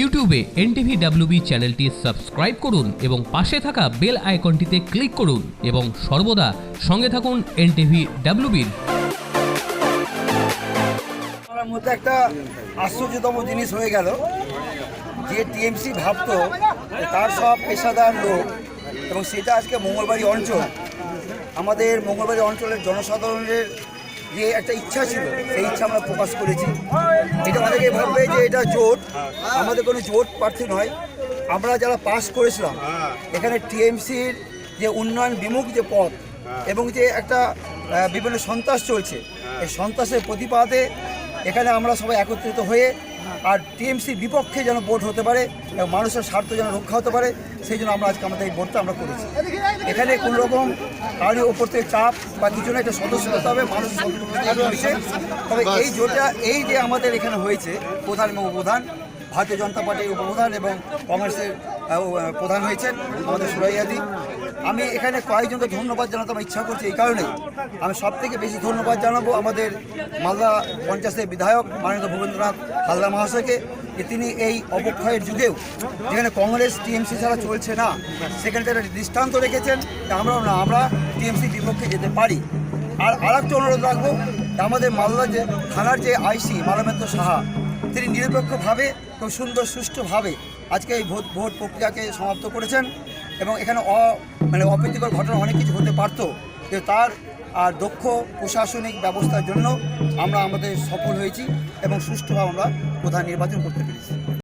ইউটিউবে N NTV WB চ্যানেলটি subscribe করুন এবং পাশে থাকা বেল আইকনটিতে ক্লিক করুন এবং সর্বদা সঙ্গে থাকুন এনটিভি ডাব্লিউবির আমার মধ্যে একটা আশ্চর্যতম জিনিস হয়ে গেল। যে টিএমসি ভাবতো তার সব পেশাদার লোক এবং সেটা আজকে মঙ্গলবাড়ি অঞ্চল, আমাদের মঙ্গলবাড়ি অঞ্চলের জনসাধারণের যে একটা ইচ্ছা ছিল, সেই ইচ্ছা আমরা প্রকাশ করেছি। এটা অনেকে ভাববে যে এটা জোট। আমাদের কোনো জোট প্রার্থী নয়। আমরা যারা পাশ করেছিলাম, এখানে টিএমসির যে উন্নয়ন বিমুখ যে পথ এবং যে একটা বিভিন্ন সন্ত্রাস চলছে, এই সন্ত্রাসের প্রতিবাদে এখানে আমরা সবাই একত্রিত হয়ে আর টিএমসির বিপক্ষে যেন ভোট হতে পারে এবং মানুষের স্বার্থ যেন রক্ষা হতে পারে সেই জন্য আমরা আজকে আমাদের এই ভোটটা আমরা করেছি। এখানে কোনো রকম কারোর ওপর থেকে চাপ বা কিছু না একটা সদস্য হতে হবে মানুষ তবে এই জোটটা এই যে আমাদের এখানে হয়েছে প্রধান এবং উপপ্রধান ভারতীয় জনতা পার্টির উপপ্রধান এবং কংগ্রেসের প্রধান হয়েছেন আমাদের সুরাইয়াদি। আমি এখানে কয়েকজনকে ধন্যবাদ জানাতে আমার ইচ্ছা করছি এই কারণে। আমি সব থেকে বেশি ধন্যবাদ জানাব আমাদের মালদা পঞ্চায়েতের বিধায়ক মাননীয় ভূপেন্দ্রনাথ হালদা মহাশয়কে যে তিনি এই অবক্ষয়ের যুগেও, যেখানে কংগ্রেস টিএমসি ছাড়া চলছে না, সেখানে তারা দৃষ্টান্ত রেখেছেন আমরাও না, আমরা টিএমসি বিপক্ষে যেতে পারি। আর আর আরেকটা অনুরোধ রাখব, আমাদের মালদা যে থানার যে আইসি মালামেত্র সাহা তিনি নিরপেক্ষভাবে খুব সুন্দর সুষ্ঠুভাবে আজকে এই ভোট ভোট প্রক্রিয়াকে সমাপ্ত করেছেন এবং এখানে অ মানে অপ্রীতিকর ঘটনা অনেক কিছু হতে পারত। কিন্তু তার আর দক্ষ প্রশাসনিক ব্যবস্থার জন্য আমরা আমাদের সফল হয়েছি এবং সুষ্ঠুভাবে আমরা প্রধান নির্বাচন করতে পেরেছি।